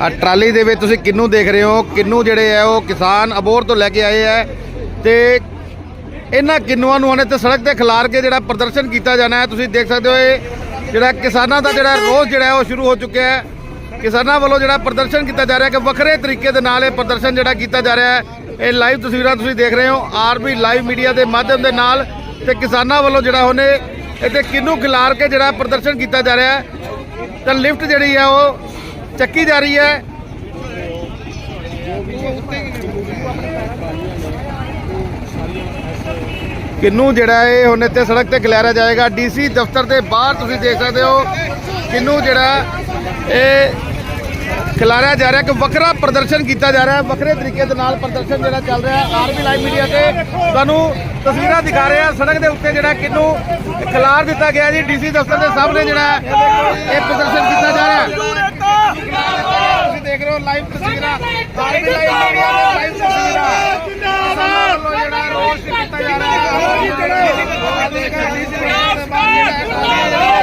ਆ ਟਰਾਲੀ ਦੇ ਵਿੱਚ ਤੁਸੀਂ ਕਿੰਨੂ ਦੇਖ ਰਹੇ ਹੋ? ਕਿੰਨੂ ਜਿਹੜੇ ਆ ਉਹ ਕਿਸਾਨ ਅਬੋਰ ਤੋਂ ਲੈ ਕੇ ਆਏ ਆ ਤੇ ਇਹਨਾਂ ਕਿੰਨੂਆਂ ਨੂੰ ਉਹਨੇ ਤੇ ਸੜਕ ਤੇ ਖਿਲਾਰ ਕੇ ਜਿਹੜਾ ਪ੍ਰਦਰਸ਼ਨ ਕੀਤਾ ਜਾਣਾ ਹੈ, ਤੁਸੀਂ ਦੇਖ ਸਕਦੇ ਹੋ ਇਹ ਜਿਹੜਾ ਕਿਸਾਨਾਂ ਦਾ ਜਿਹੜਾ ਰੋਸ ਜਿਹੜਾ ਉਹ ਸ਼ੁਰੂ ਹੋ ਚੁੱਕਿਆ ਹੈ। ਕਿਸਾਨਾਂ ਵੱਲੋਂ ਜਿਹੜਾ ਪ੍ਰਦਰਸ਼ਨ ਕੀਤਾ ਜਾ ਰਿਹਾ ਕਿ ਵੱਖਰੇ ਤਰੀਕੇ ਦੇ ਨਾਲ ਇਹ ਪ੍ਰਦਰਸ਼ਨ ਜਿਹੜਾ ਕੀਤਾ ਜਾ ਰਿਹਾ ਹੈ। ਇਹ ਲਾਈਵ ਤਸਵੀਰਾਂ ਤੁਸੀਂ ਦੇਖ ਰਹੇ ਹੋ, ਆਰਬੀ ਲਾਈਵ ਮੀਡੀਆ ਦੇ ਮਾਧਿਅਮ ਦੇ ਨਾਲ ਤੇ ਕਿਸਾਨਾਂ ਵੱਲੋਂ ਜਿਹੜਾ ਉਹਨੇ ਇੱਥੇ ਕਿੰਨੂ ਖਿਲਾਰ ਕੇ ਜਿਹੜਾ ਪ੍ਰਦਰਸ਼ਨ ਕੀਤਾ ਜਾ ਰਿਹਾ ਹੈ। ਤਾਂ ਲਿਫਟ ਜਿਹੜੀ ਹੈ ਉਹ ਚੱਕੀ ਜਾ ਰਹੀ ਹੈ। ਕਿੰਨੂ ਜਿਹੜਾ ਹੈ ਹੁਣ ਇੱਥੇ ਸੜਕ ਤੇ ਖਿਲਾਰਿਆ ਜਾਏਗਾ। ਡੀਸੀ ਦਫ਼ਤਰ ਦੇ ਬਾਹਰ ਤੁਸੀਂ ਦੇਖ ਸਕਦੇ ਹੋ, ਕਿੰਨੂ ਜਿਹੜਾ ਇਹ ਖਿਲਾਰਿਆ ਜਾ ਰਿਹਾ ਕਿ ਵੱਖਰਾ ਪ੍ਰਦਰਸ਼ਨ ਕੀਤਾ ਜਾ ਰਿਹਾ ਹੈ। ਵੱਖਰੇ ਤਰੀਕੇ ਦੇ ਨਾਲ ਪ੍ਰਦਰਸ਼ਨ ਜਿਹੜਾ ਚੱਲ ਰਿਹਾ ਹੈ ਆਰਬੀ ਲਾਈਵ ਮੀਡੀਆ ਤੇ। ਤੁਹਾਨੂੰ ਤਸਵੀਰਾਂ ਦਿਖਾ ਰਹੇ ਹਾਂ ਸੜਕ ਦੇ ਉੱਤੇ ਜਿਹੜਾ ਕਿੰਨੂ ਖਿਲਾਰ ਦਿੱਤਾ ਗਿਆ ਜੀ। ਡੀਸੀ ਦਫ਼ਤਰ ਦੇ ਸਾਹਮਣੇ ਜਿਹੜਾ ਇਹ ਪ੍ਰਦਰਸ਼ਨ ਕੀਤਾ ਜਾ ਰਿਹਾ ਹੈ। ਦੇਖ ਰਹੇ ਹੋ ਲਾਈਵ ਤਸਵੀਰਾਂ। ਆਰਬੀ ਲਾਈਵ ਮੀਡੀਆ ਦੇ ਲਾਈਵ ਤਸਵੀਰਾਂ। ਕਿਸਾਨਾਂ ਵੱਲੋਂ ਜਿਹੜਾ ਰੋਸ ਕੀਤਾ ਜਾ ਰਿਹਾ ਹੈ।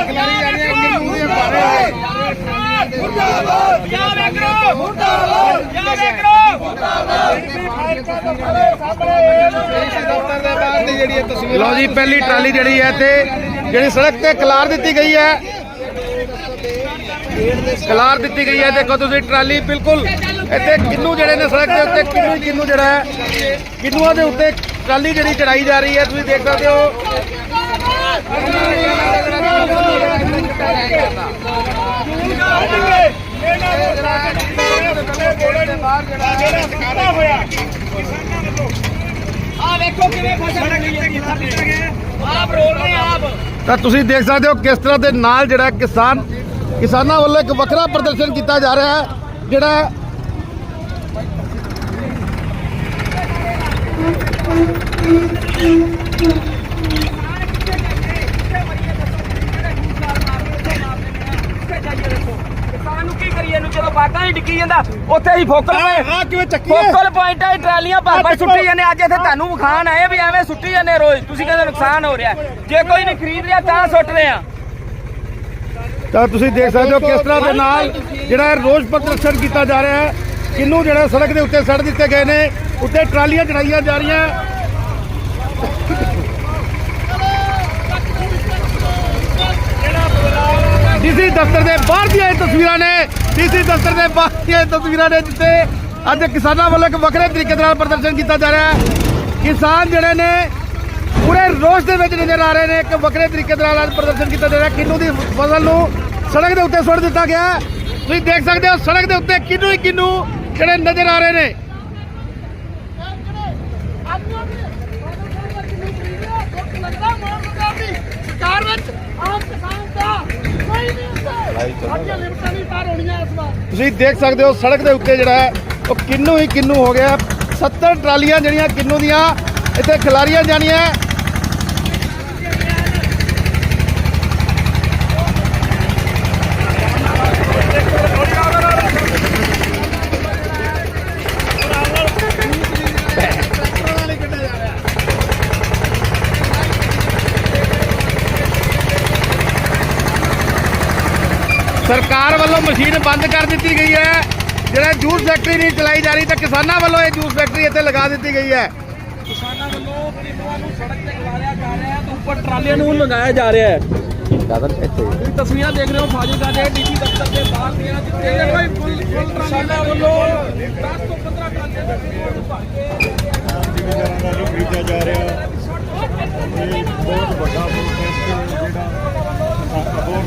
ਖਿਲਾਰੀ ਜਾ ਰਹੇ ਕਿੰਨੂ ਦੇ ਬਾਰੇ ਯਾਰ ਐਗਰੋ ਮੁਰਦਾਬਾਦ ਯਾਰ ਐਗਰੋ ਲਓ ਜੀ ਪਹਿਲੀ ਟਰਾਲੀ ਜਿਹੜੀ ਹੈ ਤੇ ਜਿਹੜੀ ਸੜਕ ਤੇ ਕਲਾਰ ਦਿੱਤੀ ਗਈ ਹੈ। ਕਲਾਰ ਦਿੱਤੀ ਗਈ ਹੈ। ਦੇਖੋ ਤੁਸੀਂ ਟਰਾਲੀ ਬਿਲਕੁਲ ਇੱਥੇ ਕਿੰਨੂ ਜਿਹੜੇ ਨੇ ਸੜਕ ਦੇ ਉੱਤੇ, ਕਿੰਨੂ ਹੀ ਕਿੰਨੂ ਜਿਹੜਾ ਹੈ। ਕਿੰਨੂਆਂ ਦੇ ਉੱਤੇ ਟਰਾਲੀ ਜਿਹੜੀ ਚੜਾਈ ਜਾ ਰਹੀ ਹੈ, ਤੁਸੀਂ ਦੇਖ ਸਕਦੇ ਹੋ। ਆ ਵੇਖੋ ਕਿਵੇਂ ਫਸਲ ਆਪ ਰੋਲ ਰਹੇ ਆਪ ਤਾਂ ਤੁਸੀਂ ਦੇਖ ਸਕਦੇ ਹੋ ਕਿਸ ਤਰ੍ਹਾਂ ਦੇ ਨਾਲ ਜਿਹੜਾ ਕਿਸਾਨ ਕਿਸਾਨਾਂ ਵੱਲੋਂ ਇੱਕ ਵੱਖਰਾ ਪ੍ਰਦਰਸ਼ਨ ਕੀਤਾ ਜਾ ਰਿਹਾ ਹੈ ਜਿਹੜਾ ਬਾਗਾ ਹੀ ਡਿੱਗੀ ਜਾਂਦਾ ਉੱਥੇ ਹੀ ਫੋਕਲ ਆ ਕਿਵੇਂ ਚੱਕੀ ਫੋਕਲ ਪੁਆਇੰਟ ਹੈ ਟਰਾਲੀਆਂ ਭਰ ਭਰ ਸੁੱਟੀ ਜਾਂਦੇ ਅੱਜ ਇੱਥੇ ਤੁਹਾਨੂੰ ਵਿਖਾਣ ਆਏ ਵੀ ਐਵੇਂ ਸੁੱਟੀ ਜਾਂਦੇ ਰੋਜ਼। ਤੁਸੀਂ ਕਹਿੰਦੇ ਨੁਕਸਾਨ ਹੋ ਰਿਹਾ। ਜੇ ਕੋਈ ਨਹੀਂ ਖਰੀਦ ਰਿਹਾ ਤਾਂ ਸੁੱਟ ਰਹੇ ਆ। ਤਾਂ ਤੁਸੀਂ ਦੇਖ ਸਕਦੇ ਹੋ ਕਿਸ ਤਰ੍ਹਾਂ ਦੇ ਨਾਲ ਜਿਹੜਾ ਇਹ ਰੋਜ਼ ਪ੍ਰਦਰਸ਼ਨ ਕੀਤਾ ਜਾ ਰਿਹਾ ਹੈ, ਕਿੰਨੂ ਜਿਹੜਾ ਸੜਕ ਦੇ ਉੱਤੇ ਸੜ ਦਿੱਤੇ ਗਏ ਨੇ, ਉੱਤੇ ਟਰਾਲੀਆਂ ਚੜਾਈਆਂ ਜਾ ਰਹੀਆਂ। ਡੀਸੀ ਦਫ਼ਤਰ ਦੇ ਬਾਹਰ ਦੀਆਂ ਇਹ ਤਸਵੀਰਾਂ ਨੇ, ਡੀਸੀ ਦਫ਼ਤਰ ਦੇ ਬਾਹਰ ਦੀਆਂ ਇਹ ਤਸਵੀਰਾਂ ਨੇ, ਜਿੱਥੇ ਅੱਜ ਕਿਸਾਨਾਂ ਵੱਲੋਂ ਇੱਕ ਵੱਖਰੇ ਤਰੀਕੇ ਦੇ ਨਾਲ ਪ੍ਰਦਰਸ਼ਨ ਕੀਤਾ ਜਾ ਰਿਹਾ ਹੈ। ਕਿਸਾਨ ਜਿਹੜੇ ਨੇ ਪੂਰੇ ਰੋਸ਼ ਦੇ ਵਿੱਚ ਨਜ਼ਰ ਆ ਰਹੇ ਨੇ ਇੱਕ ਵੱਖਰੇ ਤਰੀਕੇ ਦੇ ਨਾਲ ਅੱਜ ਪ੍ਰਦਰਸ਼ਨ ਕੀਤਾ ਜਾ ਰਿਹਾ। ਕਿੰਨੂ ਦੀ ਫਸਲ ਨੂੰ ਸੜਕ ਦੇ ਉੱਤੇ ਸੁੱਟ ਦਿੱਤਾ ਗਿਆ। ਤੁਸੀਂ ਦੇਖ ਸਕਦੇ ਹੋ ਸੜਕ ਦੇ ਉੱਤੇ ਕਿੰਨੂ ਹੀ ਕਿੰਨੂ ਜਿਹੜੇ ਨਜ਼ਰ ਆ ਰਹੇ ਨੇ। ਸਰਕਾਰ ਵਿੱਚ ਆਮ ਕਿਸਾਨ ਦਾ ਕੋਈ ਨਹੀਂ ਹੁੰਦਾ ਸਾਡੀਆਂ ਲਿਮਟਾਂ ਨਹੀਂ ਪਾਰ ਹੋਣੀਆਂ ਇਸ ਵਾਰ ਤੁਸੀਂ ਦੇਖ ਸਕਦੇ ਹੋ ਸੜਕ ਦੇ ਉੱਤੇ ਜਿਹੜਾ ਹੈ, ਉਹ ਕਿੰਨੂ ਹੀ ਕਿੰਨੂ ਹੋ ਗਿਆ। 70 ਟਰਾਲੀਆਂ ਜਿਹੜੀਆਂ ਕਿੰਨੂ ਦੀਆਂ ਇੱਥੇ ਖਿਲਾਰੀਆਂ ਜਾਣੀਆਂ ਸਰਕਾਰ ਵੱਲੋਂ ਮਸ਼ੀਨ ਬੰਦ ਕਰ ਦਿੱਤੀ ਗਈ ਹੈ। ਜਿਹੜਾ ਜੂਸ ਫੈਕਟਰੀ ਨਹੀਂ ਚਲਾਈ ਜਾ ਰਹੀ ਤਾਂ ਕਿਸਾਨਾਂ ਵੱਲੋਂ ਇਹ ਜੂਸ ਫੈਕਟਰੀ ਇੱਥੇ ਲਗਾ ਦਿੱਤੀ ਗਈ ਹੈ। ਕਿਸਾਨਾਂ ਵੱਲੋਂ ਕਿੰਨੂਆਂ ਨੂੰ ਸੜਕ ਤੇ ਖਿਲਾਰਿਆ ਜਾ ਰਿਹਾ ਹੈ ਤੇ ਉੱਪਰ ਟਰਾਲੀਆਂ ਨੂੰ ਲਗਾਇਆ ਜਾ ਰਿਹਾ ਹੈ। ਤੁਸੀਂ ਤਸਵੀਰਾਂ ਦੇਖ ਰਹੇ ਹੋ ਫਾਜ਼ਿਲਕਾ ਦੇ ਡੀਸੀ ਦਫ਼ਤਰ ਦੇ ਬਾਹਰ ਦੀਆਂ ਜਿੱਥੇ ਕੋਈ ਫੁੱਲ ਫੁੱਲ ਕਿਸਾਨਾਂ ਵੱਲੋਂ 10 ਤੋਂ 15 ਟਰਾਲੀਆਂ ਨੂੰ ਭਰ ਕੇ ਜ਼ਿਮੀਂਦਾਰਾਂ ਦਾ ਜੋ ਖਰੀਦਿਆ ਜਾ ਰਿਹਾ ਇਹ ਬਹੁਤ ਵੱਡਾ ਪ੍ਰੋਟੈਸਟ ਜਿਹੜਾ ਅਬੋਰ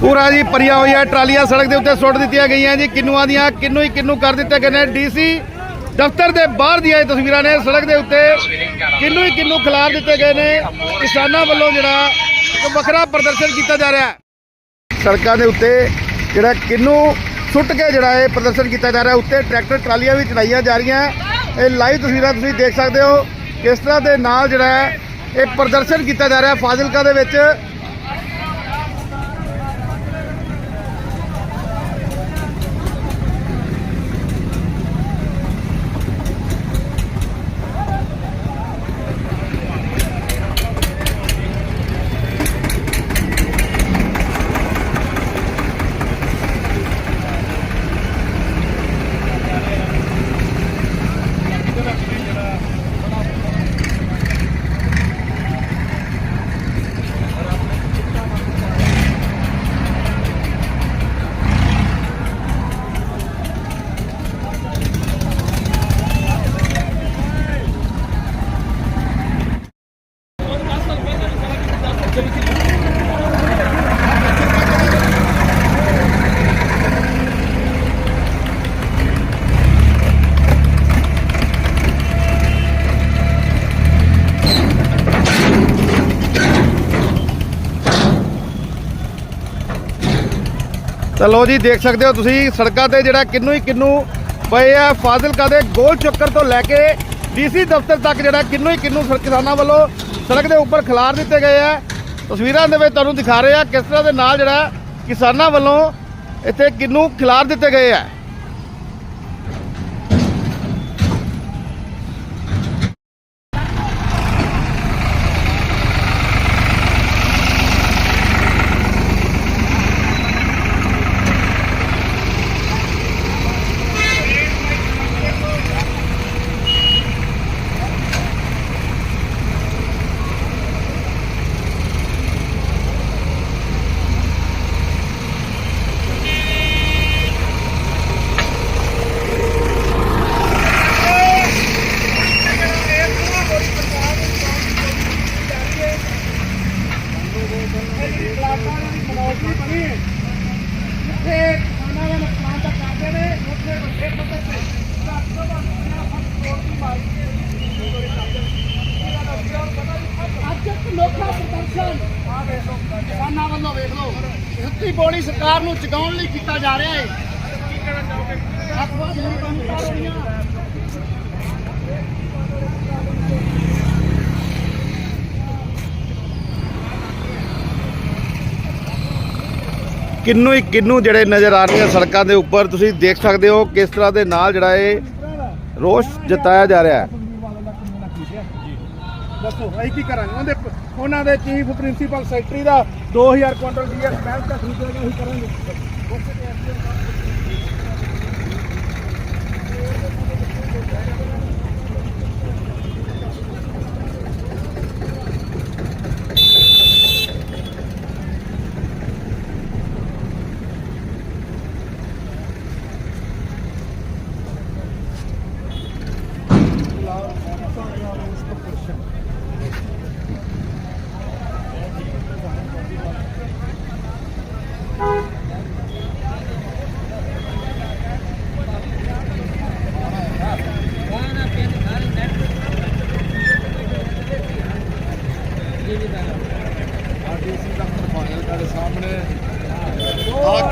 ਪੂਰਾ ਜੀ ਭਰੀਆਂ ਹੈ ਟਰਾਲੀਆਂ ਸੜਕ ਦੇ ਉੱਤੇ ਸੁੱਟ ਦਿੱਤੀਆਂ ਗਈਆਂ ਜੀ। ਕਿੰਨੂਆਂ ਦੀਆਂ ਕਿੰਨੂ ਹੀ ਕਿੰਨੂ ਕਰ ਦਿੱਤੇ ਗਏ ਨੇ। ਡੀਸੀ ਦਫ਼ਤਰ ਦੇ ਬਾਹਰ ਦੀਆਂ ਇਹ ਤਸਵੀਰਾਂ ਨੇ। ਸੜਕ ਦੇ ਉੱਤੇ ਕਿੰਨੂ ਹੀ ਕਿੰਨੂ ਖਿਲਾਰ ਦਿੱਤੇ ਗਏ ਨੇ। ਕਿਸਾਨਾਂ ਵੱਲੋਂ ਜਿਹੜਾ ਵੱਖਰਾ ਪ੍ਰਦਰਸ਼ਨ ਕੀਤਾ ਜਾ ਰਿਹਾ ਹੈ। ਸੜਕਾਂ ਦੇ ਉੱਤੇ ਜਿਹੜਾ ਕਿੰਨੂ ਸੁੱਟ ਕੇ ਜਿਹੜਾ ਇਹ ਪ੍ਰਦਰਸ਼ਨ ਕੀਤਾ ਜਾ ਰਿਹਾ, ਉੱਤੇ ਟਰੈਕਟਰ ਟਰਾਲੀਆਂ ਵੀ ਚੜਾਈਆਂ ਜਾ ਰਹੀਆਂ। ਇਹ ਲਾਈਵ ਤਸਵੀਰਾਂ ਤੁਸੀਂ ਦੇਖ ਸਕਦੇ ਹੋ। ਕਿਸ ਤਰ੍ਹਾਂ ਦੇ ਨਾਲ ਜਿਹੜਾ ਹੈ ਇਹ ਪ੍ਰਦਰਸ਼ਨ ਕੀਤਾ ਜਾ ਰਿਹਾ ਫਾਜ਼ਿਲਕਾ ਦੇ ਵਿੱਚ। ਤਾਂ ਲੋ ਜੀ, ਦੇਖ ਸਕਦੇ ਹੋ ਤੁਸੀਂ, ਸੜਕਾਂ ਤੇ ਜਿਹੜਾ ਕਿੰਨੂ ਹੀ ਕਿੰਨੂ ਪਏ ਆ। ਫਾਜ਼ਿਲਕਾ ਦੇ ਗੋਲ ਚੱਕਰ ਤੋਂ ਲੈ ਕੇ ਡੀਸੀ ਦਫ਼ਤਰ ਤੱਕ ਜਿਹੜਾ ਕਿੰਨੂ ਹੀ ਕਿੰਨੂ ਸੜਕ- ਕਿਸਾਨਾਂ ਵੱਲੋਂ ਸੜਕ ਦੇ ਉੱਪਰ ਖਿਲਾਰ ਦਿੱਤੇ ਗਏ ਆ। ਤਸਵੀਰਾਂ ਦੇ ਵਿੱਚ ਤੁਹਾਨੂੰ ਦਿਖਾ ਰਹੇ ਆ ਕਿਸ ਤਰ੍ਹਾਂ ਦੇ ਨਾਲ ਜਿਹੜਾ ਕਿਸਾਨਾਂ ਵੱਲੋਂ ਇੱਥੇ ਕਿੰਨੂ ਖਿਲਾਰ ਦਿੱਤੇ ਗਏ ਆ ਅੱਜ ਇੱਕ ਅਨੋਖਾ ਪ੍ਰਦਰਸ਼ਨ ਆ ਵੇਖ ਲਓ ਕਿਸਾਨਾਂ ਵੱਲੋਂ ਵੇਖ ਲਓ ਦਿੱਤੀ ਬੋਲੀ ਸਰਕਾਰ ਨੂੰ ਜਗਾਉਣ ਲਈ ਕੀਤਾ ਜਾ ਰਿਹਾ ਹੈ ਕੀ ਕਹਿਣਾ ਚਾਹੋਗੇ ਅੱਖਵਾਂ ਨੂੰ ਕੰਮ ਕਰ ਰਹੀਆਂ। ਕਿੰਨੂ ਹੀ ਕਿੰਨੂ ਜਿਹੜੇ ਨਜ਼ਰ ਆ ਰਹੇ ਆ ਸੜਕਾਂ ਦੇ ਉੱਪਰ ਤੁਸੀਂ ਦੇਖ ਸਕਦੇ ਹੋ ਕਿਸ ਤਰ੍ਹਾਂ ਦੇ ਨਾਲ ਜਿਹੜਾ ਇਹ ਰੋਸ਼ ਜਤਾਇਆ ਜਾ ਰਿਹਾ ਹੈ। ਦੱਸੋ ਅਸੀਂ ਕੀ ਕਰਾਂਗੇ? ਉਹਦੇ ਉਹਨਾਂ ਦੇ ਚੀਫ ਪ੍ਰਿੰਸੀਪਲ ਸੈਕਟਰੀ ਦਾ 2000 ਕੁਇੰਟਲ ਡੀਐਸ ਬੈਂਕ ਦਾ ਖਰੀਦਿਆ ਗਿਆ, ਅਸੀਂ ਕਰਾਂਗੇ। ਆ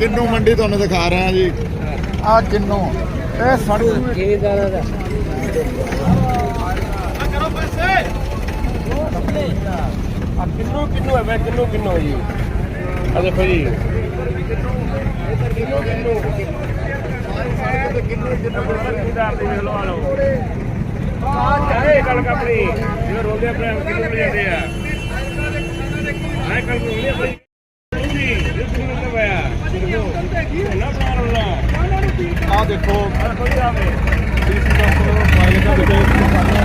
ਕਿੰਨੂ ਮੰਡੀ ਤੁਹਾਨੂੰ ਦਿਖਾ ਰਹੇ ਆ ਜੀ। ਆ ਕਿੰਨੂ। ਇਹ ਸੜਕ ਨੂੰ ਕਿੰਨੂ ਕਿੰਨੂ ਹੈ, ਮੈਂ ਕਿੰਨੂ ਕਿੰਨੂ ਜੀ। ਆ ਦੇਖੋ ਜੀ। ਕਿੰਨੂ ਕਿੰਨੂ। ਖਰੀਦਾਰ ਦੇ ਵੇਖ ਲਓ ਆ ਲਓ ਆ ਇਹ ਗੱਲ ਆਪਣੀ ਜਿਵੇਂ ਰੋਲਦੇ ਆਪਣੇ ਕਿੰਨੂ ਮਿਲ ਜਾਂਦੇ ਆ। ਮੈਂ ਕੱਲ ਰੋਲਦੇ ਆਪਣੀ ਜੀ ਇਹ ਕਿੰਨੂ ਮਤਲਬ ਆ ਕਿੰਨੂ ਨਾ ਬਣਾ ਆ ਦੇਖੋ ਕੋਈ ਆਵੇ ਡੀਸੀ ਦਫ਼ਤਰ ਫਾਈਲ ਦਾ ਵਿੱਚ ਕਿਸਾਨਾਂ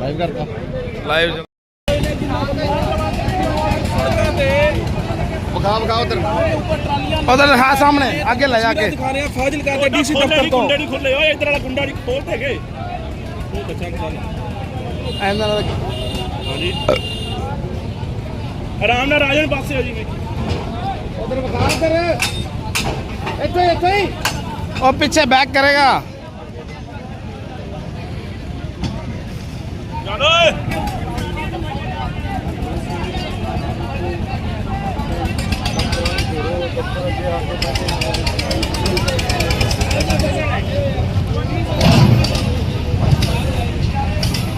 ਲਾਈਵ ਕਰਤਾ ਲਾਈਵ ਬਖਾ ਬਖਾ ਉਧਰ। ਉਧਰ ਹਾਂ ਸਾਹਮਣੇ ਅੱਗੇ ਲੈ ਜਾ ਕੇ। ਦਿਖਾ ਰਹੇ ਆ ਫਾਜ਼ਿਲਕਾ ਦੇ ਡੀਸੀ ਦਫ਼ਤਰ ਤੋਂ। ਗੁੰਡਾ ਨਹੀਂ ਖੁੱਲੇ ਓਏ ਇਧਰ ਵਾਲਾ ਗੁੰਡਾ ਨਹੀਂ ਖੋਲ ਦੇਗੇ ਉਹ ਬੱਚਾ ਖੁੱਲਾ ਐਨਾਂ ਨਾਲ ਹਾਂਜੀ। ਆਰਾਮ ਨਾਲ ਰਾਜਨ ਪਾਸੇ ਹੋ ਜੀ ਵੀ ਉਧਰ ਬਖਾ ਉਧਰ। ਇੱਥੇ ਇੱਥੇ ਹੀ। ਉਹ ਪਿੱਛੇ ਬੈਕ ਕਰੇਗਾ। ਚੱਲ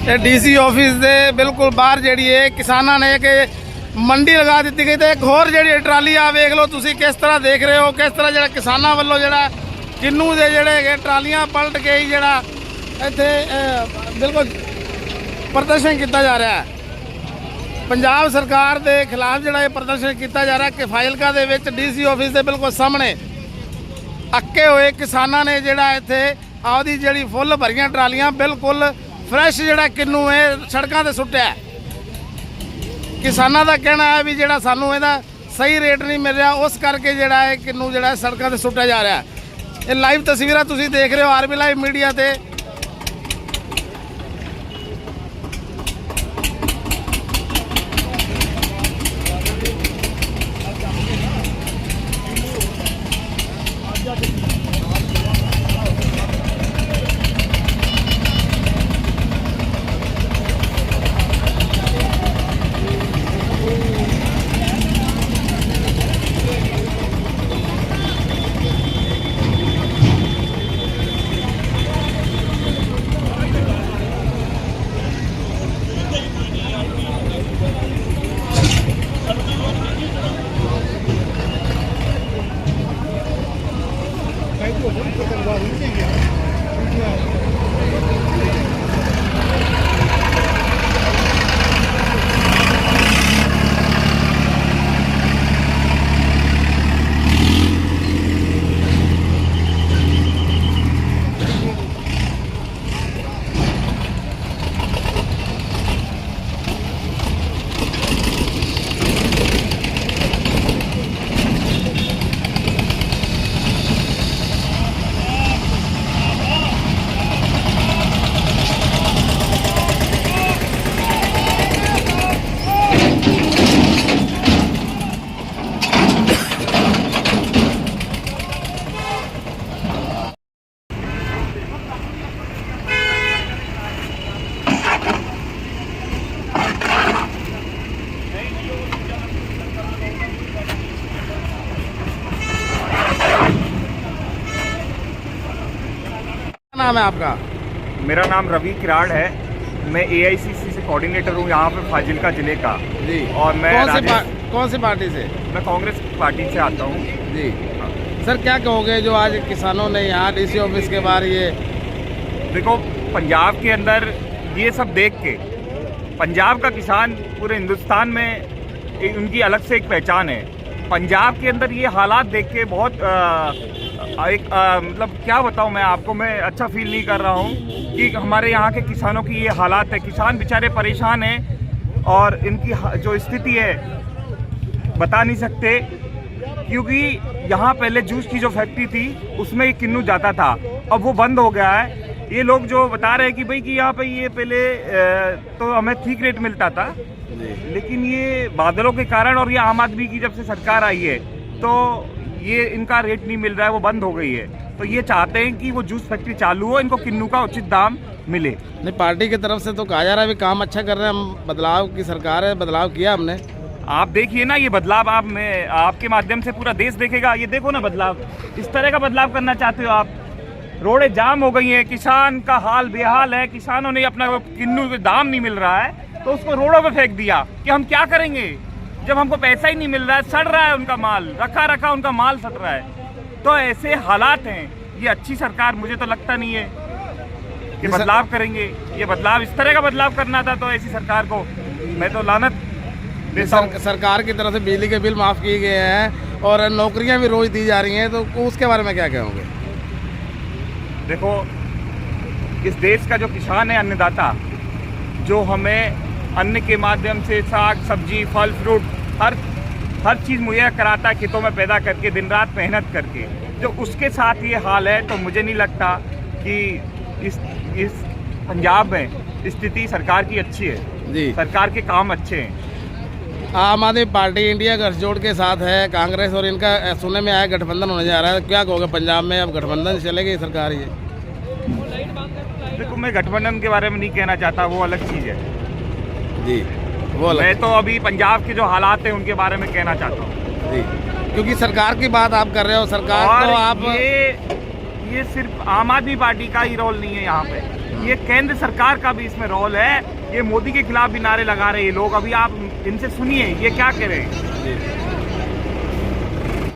ਇਹ ਡੀਸੀ ਆਫਿਸ ਦੇ ਬਿਲਕੁਲ ਬਾਹਰ ਜਿਹੜੀ ਹੈ ਕਿਸਾਨਾਂ ਨੇ ਕਿ ਮੰਡੀ ਲਗਾ ਦਿੱਤੀ ਗਈ ਤੇ ਇੱਕ ਹੋਰ ਜਿਹੜੀ ਟਰਾਲੀ ਆ, ਵੇਖ ਲਓ ਤੁਸੀਂ ਕਿਸ ਤਰ੍ਹਾਂ ਦੇਖ ਰਹੇ ਹੋ, ਕਿਸ ਤਰ੍ਹਾਂ ਜਿਹੜਾ ਕਿਸਾਨਾਂ ਵੱਲੋਂ ਜਿਹੜਾ ਕਿੰਨੂ ਦੇ ਜਿਹੜੇ ਟਰਾਲੀਆਂ ਪਲਟ ਕੇ ਹੀ ਜਿਹੜਾ ਇੱਥੇ ਬਿਲਕੁਲ ਪ੍ਰਦਰਸ਼ਨ ਕੀਤਾ ਜਾ ਰਿਹਾ ਹੈ। ਪੰਜਾਬ ਸਰਕਾਰ ਦੇ ਖਿਲਾਫ ਜਿਹੜਾ ਇਹ ਪ੍ਰਦਰਸ਼ਨ ਕੀਤਾ ਜਾ ਰਿਹਾ ਕਿ ਫਾਜ਼ਿਲਕਾ ਦੇ ਵਿੱਚ ਡੀਸੀ ਆਫਿਸ ਦੇ ਬਿਲਕੁਲ ਸਾਹਮਣੇ ਅੱਕੇ ਹੋਏ ਕਿਸਾਨਾਂ ਨੇ ਜਿਹੜਾ ਇੱਥੇ ਆਪਦੀ ਜਿਹੜੀ ਫੁੱਲ ਭਰੀਆਂ ਟਰਾਲੀਆਂ ਬਿਲਕੁਲ ਫਰੈਸ਼ ਜਿਹੜਾ ਕਿੰਨੂ ਹੈ, ਸੜਕਾਂ ਤੇ ਸੁੱਟਿਆ ਕਿਸਾਨਾਂ ਦਾ ਕਹਿਣਾ ਹੈ ਵੀ ਜਿਹੜਾ ਸਾਨੂੰ ਇਹਦਾ ਸਹੀ ਰੇਟ ਨਹੀਂ ਮਿਲ ਰਿਹਾ, ਉਸ ਕਰਕੇ ਜਿਹੜਾ ਹੈ ਕਿੰਨੂ ਜਿਹੜਾ ਸੜਕਾਂ ਤੇ ਸੁੱਟਿਆ ਜਾ ਰਿਹਾ ਇਹ ਲਾਈਵ ਤਸਵੀਰਾਂ ਤੁਸੀਂ ਦੇਖ ਰਹੇ ਹੋ, ਆਰਬੀ ਲਾਈਵ ਮੀਡੀਆ ਤੇ। नाम है आपका? मेरा नाम रवि किराड़ है। मैं एआईसीसी से कोऑर्डिनेटर हूँ यहाँ पे फाजिलका ज़िले का। जी। और मैं कौन सी कौन सी पार्टी से? मैं कांग्रेस पार्टी से आता हूँ। जी। सर क्या कहोगे जो आज किसानों ने यहाँ डीसी ऑफ़िस के बाहर ये देखो पंजाब के अंदर ये सब देख के पंजाब का किसान पूरे हिंदुस्तान में उनकी अलग से एक पहचान है। पंजाब के अंदर ये हालात देख के बहुत अ, एक मतलब क्या बताऊँ मैं आपको मैं अच्छा फील नहीं कर रहा हूँ कि हमारे यहाँ के किसानों की ये हालात है। किसान बेचारे परेशान हैं और इनकी जो स्थिति है बता नहीं सकते क्योंकि यहाँ पहले जूस की जो फैक्ट्री थी उसमें ये किन्नू जाता था। अब वो बंद हो गया है। ये लोग जो बता रहे हैं कि भाई कि यहाँ पे ये पहले तो हमें ठीक रेट मिलता था। लेकिन ये बादलों के कारण और ये आम आदमी की जब से सरकार आई है तो ये इनका रेट नहीं मिल रहा है वो बंद हो गई है। तो ये चाहते हैं कि वो जूस फैक्ट्री चालू हो इनको किन्नू का उचित दाम मिले। नहीं पार्टी की तरफ़ से तो कहा जा रहा है काम अच्छा कर रहे हैं हम बदलाव की सरकार है बदलाव किया हमने। आप देखिए ना ये बदलाव आप में आपके माध्यम से पूरा देश देखेगा ये देखो ना बदलाव। इस तरह का बदलाव करना चाहते हो आप? रोडें जाम हो गई हैं किसान का हाल बेहाल है किसानों ने अपना किन्नू दाम नहीं मिल रहा है तो उसको रोडों पे फेंक दिया कि हम क्या करेंगे? जब हमको पैसा ही नहीं मिल रहा है सड़ रहा है उनका माल रखा रखा उनका माल सड़ रहा है। तो ऐसे हालात हैं ये अच्छी सरकार मुझे तो लगता नहीं है कि ये बदलाव करेंगे। ये बदलाव इस तरह का बदलाव करना था तो ऐसी सरकार को मैं तो लानत सर, सरकार की तरफ़ से बिजली के बिल माफ़ किए गए हैं और नौकरियाँ भी रोज दी जा रही हैं तो उसके बारे में क्या कहोगे? देखो इस देश का जो किसान है अन्नदाता जो हमें अन्न के माध्यम से साग सब्ज़ी फल फ्रूट हर हर चीज़ मुहैया कराता है खेतों में पैदा करके दिन रात मेहनत करके। जो उसके साथ ये हाल है तो मुझे नहीं लगता कि इस इस पंजाब में स्थिति सरकार की अच्छी है। जी। सरकार के काम अच्छे हैं। आम आदमी पार्टी इंडिया गठजोड़ के साथ है कांग्रेस और इनका सुनने में आया गठबंधन होने जा रहा है। क्या कहोगे पंजाब में अब गठबंधन से चलेगी सरकार ये? देखो मैं गठबंधन के बारे में नहीं कहना चाहता वो अलग चीज़ है। जी। वो मैं तो अभी पंजाब के जो हालात है उनके बारे में कहना चाहता हूँ। जी। क्योंकि सरकार की बात आप कर रहे हो सरकार और तो आप ये ये सिर्फ़ आम आदमी पार्टी का ही रोल नहीं है यहाँ पे। ये केंद्र सरकार का भी इसमें रोल है। ये मोदी के खिलाफ भी नारे लगा रहे हैं लोग। अभी आप इनसे सुनिए ये क्या कह रहे हैं?